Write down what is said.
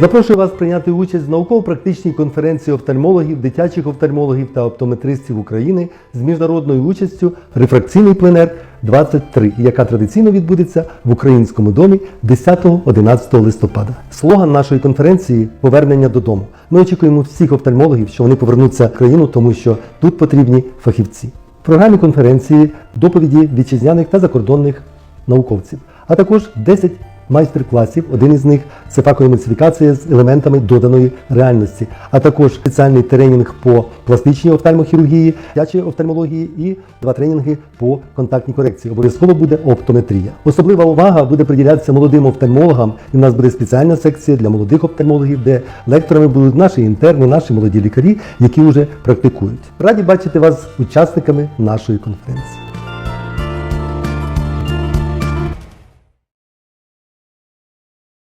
Запрошую вас прийняти участь в науково-практичній конференції офтальмологів, дитячих офтальмологів та оптометристів України з міжнародною участю Рефракційний пленер 23, яка традиційно відбудеться в українському домі 10-11 листопада. Слоган нашої конференції повернення додому. Ми очікуємо всіх офтальмологів, що вони повернуться в країну, тому що тут потрібні фахівці. В програмі конференції доповіді вітчизняних та закордонних науковців, а також 10 майстер-класів. Один із них це факоемульсифікація з елементами доданої реальності, а також спеціальний тренінг по пластичній офтальмохірургії, дитячій офтальмології і два тренінги по контактній корекції. Обов'язково буде оптометрія. Особлива увага буде приділятися молодим офтальмологам. І в нас буде спеціальна секція для молодих офтальмологів, де лекторами будуть наші інтерни, наші молоді лікарі, які вже практикують. Раді бачити вас учасниками нашої конференції.